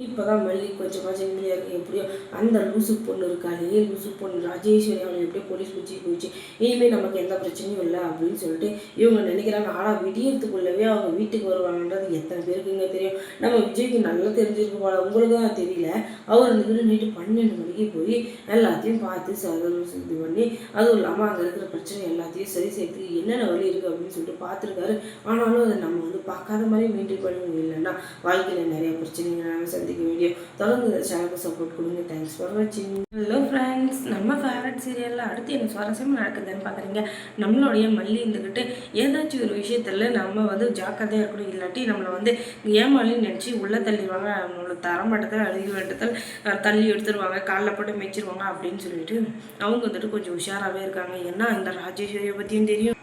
இப்போ தான் மல்லி கொஞ்சம் கொஞ்சம் நிம்மதியாக இருக்குது எப்படியோ அந்த லூசு பொண்ணு இருக்காளே லூசு பொண்ணு ராஜேஸ்வரி அவளை எப்படியோ போலீஸ் பிடிச்சி போயிடுச்சு. இனிமேல் நமக்கு எந்த பிரச்சனையும் இல்லை அப்படின்னு சொல்லிட்டு இவங்க நினைக்கிறாங்க. ஆனால் விடியறதுக்குள்ளவே அவங்க வீட்டுக்கு வருவாங்கன்றது எத்தனை பேருக்குங்க தெரியும். நம்ம விஜய்க்கு நல்லா தெரிஞ்சிருக்க போல. உங்களுக்கு தான் தெரியல. அவர் வந்துக்கிட்டு நைட்டு பன்னெண்டு மணிக்கு போய் எல்லாத்தையும் பார்த்து சதம் இது பண்ணி அதுவும் இல்லாமல் அங்கே இருக்கிற பிரச்சனை எல்லாத்தையும் சரி செய்யறதுக்கு என்னென்ன வழி இருக்குது அப்படின்னு சொல்லிட்டு பார்த்துருக்காரு. ஆனாலும் அதை நம்ம வந்து பார்க்காத மாதிரி மெயின்டைன் பண்ண முடியலன்னா வாழ்க்கையில் நிறைய பிரச்சனைகள் சந்திக்கும் வீடியோ தொடர்ந்து இந்த சேனலுக்கு சப்போர்ட் கொடுங்க தேங்க்ஸ் ஃபார் வாட்சிங் ஹலோ ஃப்ரெண்ட்ஸ் நம்ம ஃபேவரட் சீரியலில் அடுத்து என்ன சுவாரஸ்யமாக நடக்குதுன்னு பார்க்குறீங்க நம்மளுடைய மல்லி இருந்துக்கிட்டு ஏதாச்சும் ஒரு விஷயத்தில் நம்ம வந்து ஜாக்கிரதையாக இருக்கணும் இல்லாட்டி நம்மளை வந்து ஏமாலின்னு நினச்சி உள்ளே தள்ளிடுவாங்க நம்மளோட தரமட்டத்தில் அழுகி வேண்டத்தில் தள்ளி எடுத்துருவாங்க காலில் போட்டு மேய்ச்சிருவாங்க அப்படின்னு சொல்லிட்டு அவங்க வந்துட்டு கொஞ்சம் உஷாராகவே இருக்காங்க. ஏன்னா இந்த ராஜேஸ்வரியை பற்றியும் தெரியும்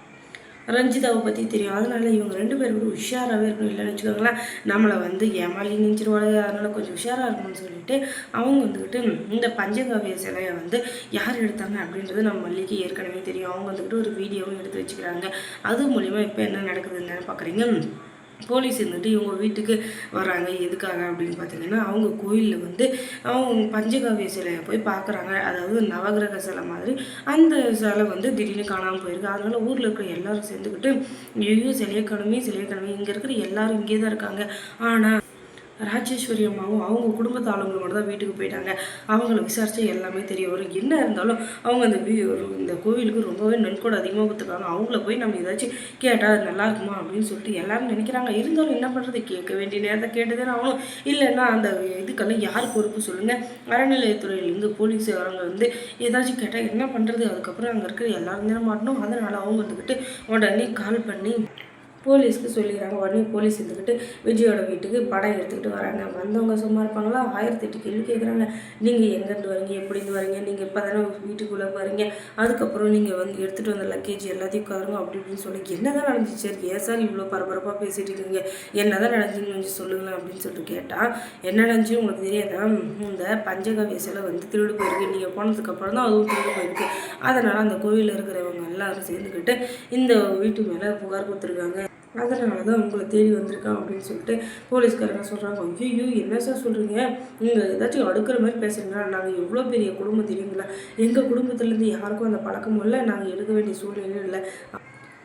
ரஞ்சிதாவை பற்றி தெரியும். அதனால இவங்க ரெண்டு பேரும் கூட உஷாராகவே இருக்கணும் இல்லைன்னு வச்சுக்கோங்களேன். நம்மளை வந்து ஏமாளி நினச்சிருவாங்க அதனால் கொஞ்சம் உஷாராக இருக்கணும்னு சொல்லிட்டு அவங்க வந்துக்கிட்டு இந்த பஞ்சகாவிய சிலையை வந்து யார் எடுத்தாங்க? அப்படின்றது நம்ம மல்லிக்கு ஏற்கனவே தெரியும். அவங்க வந்துக்கிட்டு ஒரு வீடியோவும் எடுத்து வச்சுக்கிறாங்க. அது மூலிமா இப்போ என்ன நடக்குதுன்னு பார்க்குறீங்க போலீஸ் இருந்துட்டு இவங்க வீட்டுக்கு வராங்க எதுக்காக அப்படின்னு பார்த்தீங்கன்னா அவங்க கோயிலில் வந்து அவங்க பஞ்சகாவிய சிலையை போய் பார்க்குறாங்க அதாவது நவகிரக சிலை மாதிரி. அந்த சிலை வந்து திடீர்னு காணாமல் போயிருக்கு. அதனால் ஊரில் இருக்கிற எல்லாரும் சேர்ந்துக்கிட்டு ஐயோ சிலையை கிழமை சிலையை கிழமை இங்கே இருக்கிற எல்லாரும் இங்கே தான் இருக்காங்க. ஆனால் ராஜேஸ்வரி அம்மாவும் அவங்க குடும்பத்து ஆளுங்க மட்டும் தான் வீட்டுக்கு போயிட்டாங்க. அவங்கள விசாரித்து எல்லாமே தெரிய வரும். என்ன இருந்தாலும் அவங்க அந்த இந்த கோவிலுக்கு ரொம்பவே நன்கொடை அதிகமாக கொடுத்துருக்காங்க. அவங்கள போய் நம்ம ஏதாச்சும் கேட்டால் அது நல்லா இருக்குமா அப்படின்னு சொல்லிட்டு எல்லாரும் நினைக்கிறாங்க. இருந்தாலும் என்ன பண்ணுறது கேட்க வேண்டிய நேரத்தை கேட்டுதானே ஆகணும். இல்லைன்னா அந்த இதுக்கெல்லாம் யார் பொறுப்பு சொல்லுங்கள் அறநிலையத்துறையிலேருந்து போலீஸ் வரவங்க வந்து ஏதாச்சும் கேட்டால் என்ன பண்ணுறது அதுக்கப்புறம் அங்கே இருக்கிற எல்லாரும் தானே மாட்டணும். அதனால் அவங்க வந்துக்கிட்டு உடனே கால் பண்ணி போலீஸ்க்கு சொல்லிடுறாங்க உடனே போலீஸ் இருந்துக்கிட்டு விஜயோட வீட்டுக்கு படம் எடுத்துக்கிட்டு வராங்க. வந்தவங்க சும்மா இருப்பாங்களா? ஆயிரத்தி எட்டு கேள்வி கேட்குறாங்க நீங்கள் எங்கேருந்து வரீங்க? எப்படிருந்து வரீங்க? நீங்கள் இப்போ தானே வீட்டுக்குள்ளே வரீங்க அதுக்கப்புறம் நீங்கள் வந்து எடுத்துகிட்டு வந்த லக்கேஜ் எல்லாத்தையும் உட்காருங்க அப்படி இப்படின்னு சொல்லி என்ன தான் நடந்துச்சு? சார் ஏன் சார் இவ்வளோ பரபரப்பாக பேசிகிட்டு இருக்கீங்க? என்ன தான் நடந்துச்சுன்னு கொஞ்சம் சொல்லுங்களேன் அப்படின்னு சொல்லிட்டு கேட்டால் என்ன நடந்துச்சு உங்களுக்கு தெரியாதா? இந்த பஞ்சகவிய சிலை வந்து திருடு போயிருக்கு. நீங்கள் போனதுக்கப்புறம் தான் அதுவும் திருடு போயிருக்கு. அதனால் அந்த கோவிலில் இருக்கிறவங்க எல்லாரும் சேர்ந்துக்கிட்டு இந்த வீட்டு மேலே புகார் கொடுத்துருக்காங்க. அதனால தான் உங்களை தேடி வந்திருக்கான் அப்படின்னு சொல்லிட்டு போலீஸ்காரங்க சொல்கிறாங்க ஐயோ என்ன சார் சொல்கிறீங்க நீங்கள் ஏதாச்சும் அடுக்கிற மாதிரி பேசுகிறீங்களா நாங்கள் எவ்வளோ பெரிய குடும்பம் தெரியுங்களா? எங்கள் குடும்பத்துலேருந்து யாருக்கும் அந்த பழக்கமும் இல்லை. நாங்கள் எடுக்க வேண்டிய சூழ்நிலையும் இல்லை.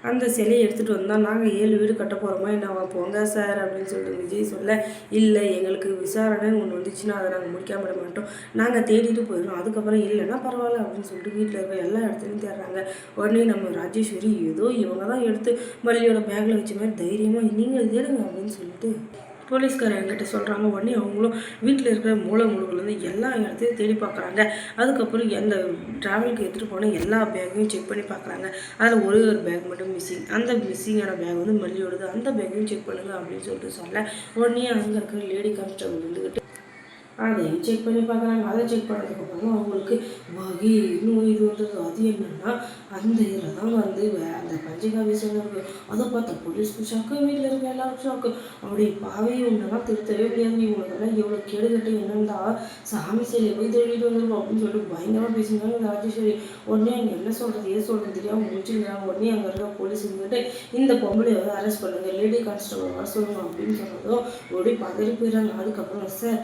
அந்த சிலையை எடுத்துகிட்டு வந்தால் நாங்கள் ஏழு வீடு கட்ட போகிறோமா என்ன போங்க சார் அப்படின்னு சொல்லிட்டு விஜய் சொல்ல இல்லை எங்களுக்கு விசாரணை ஒன்று வந்துச்சுன்னா அதை நாங்கள் முடிக்காம விட மாட்டோம். நாங்கள் தேடிட்டு போயிடும் அதுக்கப்புறம் இல்லைன்னா பரவாயில்ல அப்படின்னு சொல்லிட்டு வீட்டில் இருக்க எல்லா இடத்துலையும் தேடுறாங்க. உடனே நம்ம ராஜேஸ்வரி ஏதோ இவங்க தான் எடுத்து மல்லியோட பேக்கில் வச்ச மாதிரி தைரியமாக நீங்கள் தேடுங்க அப்படின்னு சொல்லிட்டு போலீஸ்காரர் என்கிட்ட சொல்கிறாங்க உடனே அவங்களும் வீட்டில் இருக்கிற மூளை முழுகலேருந்து எல்லா இடத்தையும் தேடி பார்க்குறாங்க. அதுக்கப்புறம் எந்த ட்ராவலுக்கு எடுத்துகிட்டு போன எல்லா பேக்கையும் செக் பண்ணி பார்க்குறாங்க. அதில் ஒரே ஒரு பேக் மட்டும் மிஸ்ஸிங் அந்த மிஸ்ஸிங்கான பேக் வந்து மல்லியோடது. அந்த பேக்கையும் செக் பண்ணுங்க அப்படின்னு சொல்லிட்டு சொல்ல. உடனே அங்கே இருக்கிற லேடி கான்ஸ்டபிள் இருந்துக்கிட்டு அதையும் செக் பண்ணி பார்க்குறாங்க. அதை செக் பண்ணதுக்கப்புறம் அவங்களுக்கு வகை நோய் இது வந்தது. அது என்னென்னா அந்த இதில் தான் வந்து அந்த பஞ்சகாவி இருக்கு அதை பார்த்தா போலீஸ்க்கு ஷாக்கு வீட்டில் இருக்க. எல்லாருக்கும் ஷாக்கு அப்படி பாவையை ஒன்றெல்லாம் திருத்தவே முடியாது. இவங்களுக்கெல்லாம் எவ்வளோ கேடு கட்டு என்னண்டா சாமி சிலையை போய் தேடிட்டு வந்துருக்கோம் அப்படின்னு சொல்லிட்டு பயங்கரமாக பேசியிருந்தாங்க இந்த ராஜேஸ்வரி. உடனே அங்கே என்ன சொல்கிறது ஏன் சொல்கிறது தெரியாமல் முடிச்சுக்கிறாங்க உடனே அங்கே இருக்க போலீஸ் இருந்துட்டு இந்த பொம்பளையை வந்து அரெஸ்ட் பண்ணுங்கள் லேடி கான்ஸ்டபிள் வர சொல்லுங்க அப்படின்னு சொன்னதும் ஓடி பதறி போயிடுறாங்க. அதுக்கப்புறம் சார்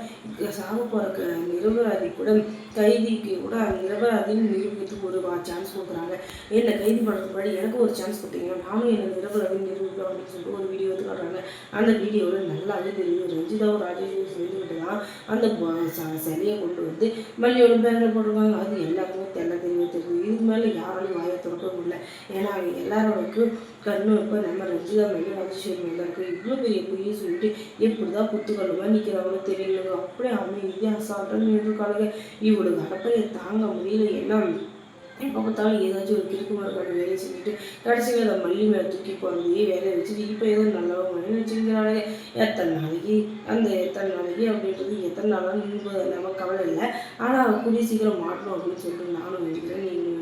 சாக போகிற நிரபராதி கூட கைதிக்கு கூட நிரபராதின்னு நிரூபிக்கிறதுக்கு ஒரு சான்ஸ் கொடுக்குறாங்க. என்ன கைதி பண்ணுறதுக்கு முன்னாடி எனக்கு ஒரு சான்ஸ் கொடுத்தீங்க நானும் என்ன நிரபராதின்னு நிரூபிப்பேன் அப்படின்னு சொல்லிட்டு ஒரு வீடியோ எடுத்து காட்டுறாங்க. அந்த வீடியோவில் நல்லாவே தெரியும். ரஞ்சிதாவும் ராஜேஷும் சேர்ந்துக்கிட்டு தான் அந்த சிலையை கொண்டு வந்து மல்லியோட பேங்கில் போடுவாங்க அது எல்லாருக்குமே தெல்ல தெரியும் தெரியும் இதுக்கு மேலே யாராலையும் வாயை திறக்க முடியல. ஏன்னா எல்லாரோடக்கும் கண்ணும் இப்போ நம்ம ரஞ்சிதா மேலே ராஜேஸ்வரி மேலே இருக்குது இவ்வளோ பெரிய பொய்யை சொல்லிட்டு எப்படி தான் குத்துக்கல்லுமா நிற்கிறாங்களோ தெரியல அப்படியே அமைதியாக அசால்ட்டாக இருக்காளுங்க இவளுக்கு அடப்பையை தாங்க முடியல. ஏன்னா எப்போ பார்த்தாலும் ஏதாச்சும் ஒரு கிறுக்குமாருக்கான வேலையை செஞ்சுட்டு கடைசியில் அதை மல்லி மேலே தூக்கி போகிறதையே வேலையை வச்சுட்டு இப்போ ஏதோ நல்லவங்க வச்சுருக்கிறாங்க எத்தனை நாளைக்கு? அந்த எத்தனை நாளைக்கு அப்படின்றது எத்தனை நாளாக நம்ம கவலை இல்லை. ஆனால் கூடிய சீக்கிரம் மாட்டணும் அப்படின்னு சொல்லிட்டு நானும் நினைக்கிறேன். நீங்கள்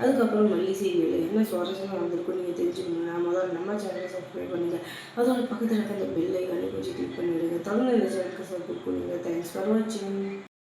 அதுக்கப்புறம் மல்லி சீரியல் என்ன சுவாரஸ்யமாக வந்திருக்கும் நீங்கள் தெரிஞ்சுக்கணும் நான் முதல்ல நம்ம சேனலை சப்ஸ்கிரைப் பண்ணுங்கள் அதோட பக்கத்தில் இருக்க அந்த பெல்லை கண்டு கொஞ்சம் கிளிக் பண்ணிவிடுங்க தமிழ் இந்த சேனலுக்கு சப்ஸ்கிரைப் பண்ணுங்கள் தேங்க்ஸ் ஃபார் வாட்சிங்